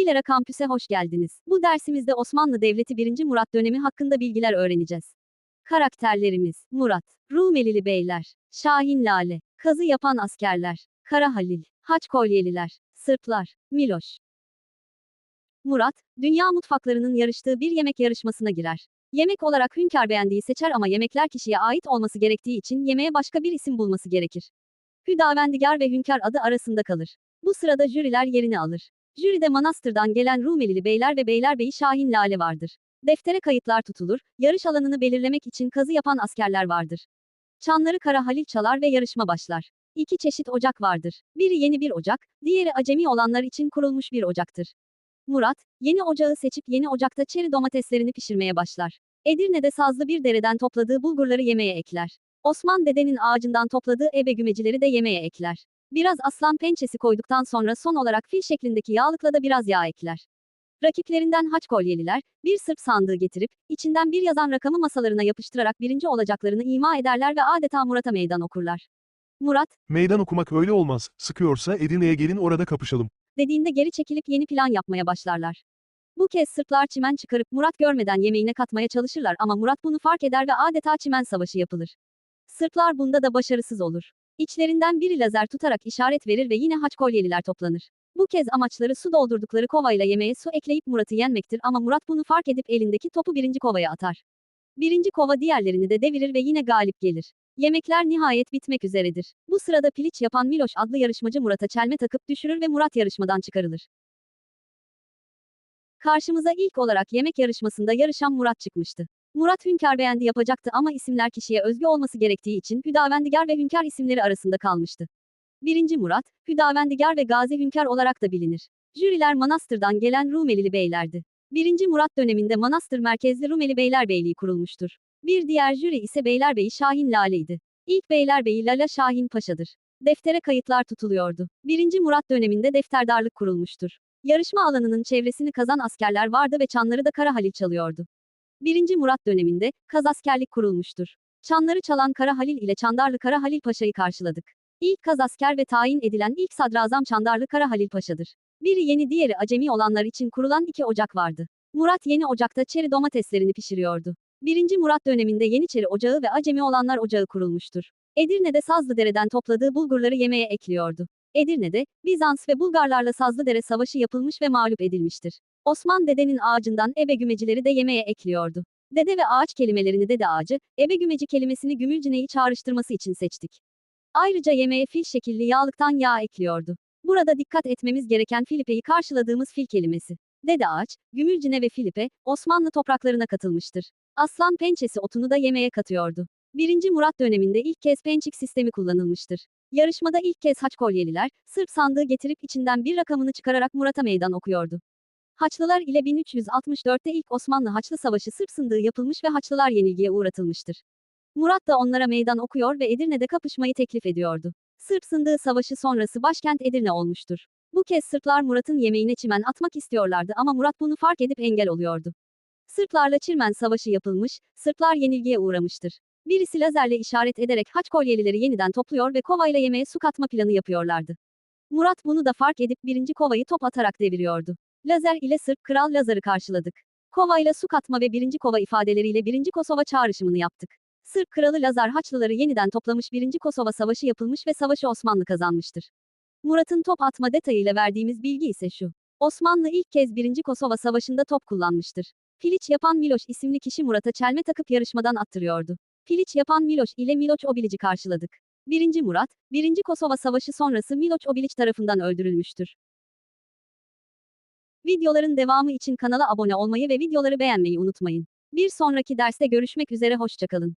Bilera Kampüs'e hoş geldiniz. Bu dersimizde Osmanlı Devleti 1. Murat dönemi hakkında bilgiler öğreneceğiz. Karakterlerimiz Murat, Rumelili beyler, Şahin Lale, kazı yapan askerler, Kara Halil, Haç Kolyeliler, Sırplar, Miloş. Murat, dünya mutfaklarının yarıştığı bir yemek yarışmasına girer. Yemek olarak hünkâr beğendiği seçer ama yemekler kişiye ait olması gerektiği için yemeğe başka bir isim bulması gerekir. Hüdavendigar ve hünkâr adı arasında kalır. Bu sırada jüriler yerini alır. Jüride manastırdan gelen Rumelili beyler ve beylerbeyi Şahin Lale vardır. Deftere kayıtlar tutulur, yarış alanını belirlemek için kazı yapan askerler vardır. Çanları Kara Halil çalar ve yarışma başlar. İki çeşit ocak vardır. Biri yeni bir ocak, diğeri acemi olanlar için kurulmuş bir ocaktır. Murat, yeni ocağı seçip yeni ocakta çeri domateslerini pişirmeye başlar. Edirne'de sazlı bir dereden topladığı bulgurları yemeğe ekler. Osman dedenin ağacından topladığı ebe gümecileri de yemeğe ekler. Biraz aslan pençesi koyduktan sonra son olarak fil şeklindeki yağlıkla da biraz yağ ekler. Rakiplerinden haç kolyeliler, bir sırp sandığı getirip, içinden bir yazan rakamı masalarına yapıştırarak birinci olacaklarını ima ederler ve adeta Murat'a meydan okurlar. Murat, Meydan okumak öyle olmaz. Sıkıyorsa Edirne'ye gelin orada kapışalım. dediğinde geri çekilip yeni plan yapmaya başlarlar. Bu kez Sırplar çimen çıkarıp Murat görmeden yemeğine katmaya çalışırlar ama Murat bunu fark eder ve adeta çimen savaşı yapılır. Sırplar bunda da başarısız olur. İçlerinden biri lazer tutarak işaret verir ve yine haç kolyeliler toplanır. Bu kez amaçları su doldurdukları kovayla yemeğe su ekleyip Murat'ı yenmektir ama Murat bunu fark edip elindeki topu birinci kovaya atar. Birinci kova diğerlerini de devirir ve yine galip gelir. Yemekler nihayet bitmek üzeredir. Bu sırada piliç yapan Miloş adlı yarışmacı Murat'a çelme takıp düşürür ve Murat yarışmadan çıkarılır. Karşımıza ilk olarak yemek yarışmasında yarışan Murat çıkmıştı. Murat Hünkar beğendi yapacaktı ama isimler kişiye özgü olması gerektiği için Hüdavendigar ve Hünkar isimleri arasında kalmıştı. Birinci Murat, Hüdavendigar ve Gazi Hünkar olarak da bilinir. Jüriler Manastır'dan gelen Rumelili beylerdi. Birinci Murat döneminde Manastır merkezli Rumeli Beylerbeyliği kurulmuştur. Bir diğer jüri ise Beylerbeyi Şahin Lale'ydi. İlk Beylerbeyi Lala Şahin Paşa'dır. Deftere kayıtlar tutuluyordu. Birinci Murat döneminde defterdarlık kurulmuştur. Yarışma alanının çevresini kazan askerler vardı ve çanları da Kara Halil çalıyordu. Birinci Murat döneminde, kaz askerlik kurulmuştur. Çanları çalan Kara Halil ile Çandarlı Kara Halil Paşa'yı karşıladık. İlk kaz asker ve tayin edilen ilk sadrazam Çandarlı Kara Halil Paşa'dır. Biri yeni diğeri acemi olanlar için kurulan iki ocak vardı. Murat yeni ocakta çeri domateslerini pişiriyordu. Birinci Murat döneminde Yeniçeri Ocağı ve Acemi olanlar ocağı kurulmuştur. Edirne'de Sazlıdere'den topladığı bulgurları yemeğe ekliyordu. Edirne'de, Bizans ve Bulgarlarla Sazlıdere Savaşı yapılmış ve mağlup edilmiştir. Osman dedenin ağacından ebe gümecileri de yemeğe ekliyordu. Dede ve ağaç kelimelerini dede ağacı, ebe gümeci kelimesini gümülcineyi çağrıştırması için seçtik. Ayrıca yemeğe fil şekilli yağlıktan yağ ekliyordu. Burada dikkat etmemiz gereken Filipe'yi karşıladığımız fil kelimesi. Dede ağaç, Gümülcine ve Filipe, Osmanlı topraklarına katılmıştır. Aslan pençesi otunu da yemeğe katıyordu. 1. Murat döneminde ilk kez pençik sistemi kullanılmıştır. Yarışmada ilk kez haç kolyeliler, Sırp sandığı getirip içinden bir rakamını çıkararak Murat'a meydan okuyordu. Haçlılar ile 1364'te ilk Osmanlı Haçlı Savaşı Sırp sındığı yapılmış ve Haçlılar yenilgiye uğratılmıştır. Murat da onlara meydan okuyor ve Edirne'de kapışmayı teklif ediyordu. Sırp sındığı savaşı sonrası başkent Edirne olmuştur. Bu kez Sırplar Murat'ın yemeğine çimen atmak istiyorlardı ama Murat bunu fark edip engel oluyordu. Sırplarla Çirmen Savaşı yapılmış, Sırplar yenilgiye uğramıştır. Birisi lazerle işaret ederek haç kolyelileri yeniden topluyor ve kovayla yemeğe su katma planı yapıyorlardı. Murat bunu da fark edip birinci kovayı top atarak deviriyordu. Lazer ile Sırp Kral Lazar'ı karşıladık. Kovayla su katma ve birinci kova ifadeleriyle birinci Kosova çağrışımını yaptık. Sırp Kralı Lazar Haçlıları yeniden toplamış birinci Kosova Savaşı yapılmış ve savaşı Osmanlı kazanmıştır. Murat'ın top atma detayıyla verdiğimiz bilgi ise şu. Osmanlı ilk kez 1. Kosova Savaşı'nda top kullanmıştır. Piliç yapan Miloş isimli kişi Murat'a çelme takıp yarışmadan attırıyordu. Piliç yapan Miloş ile Miloç Obilic'i karşıladık. 1. Murat, 1. Kosova Savaşı sonrası Miloç Obilic tarafından öldürülmüştür. Videoların devamı için kanala abone olmayı ve videoları beğenmeyi unutmayın. Bir sonraki derste görüşmek üzere hoşçakalın.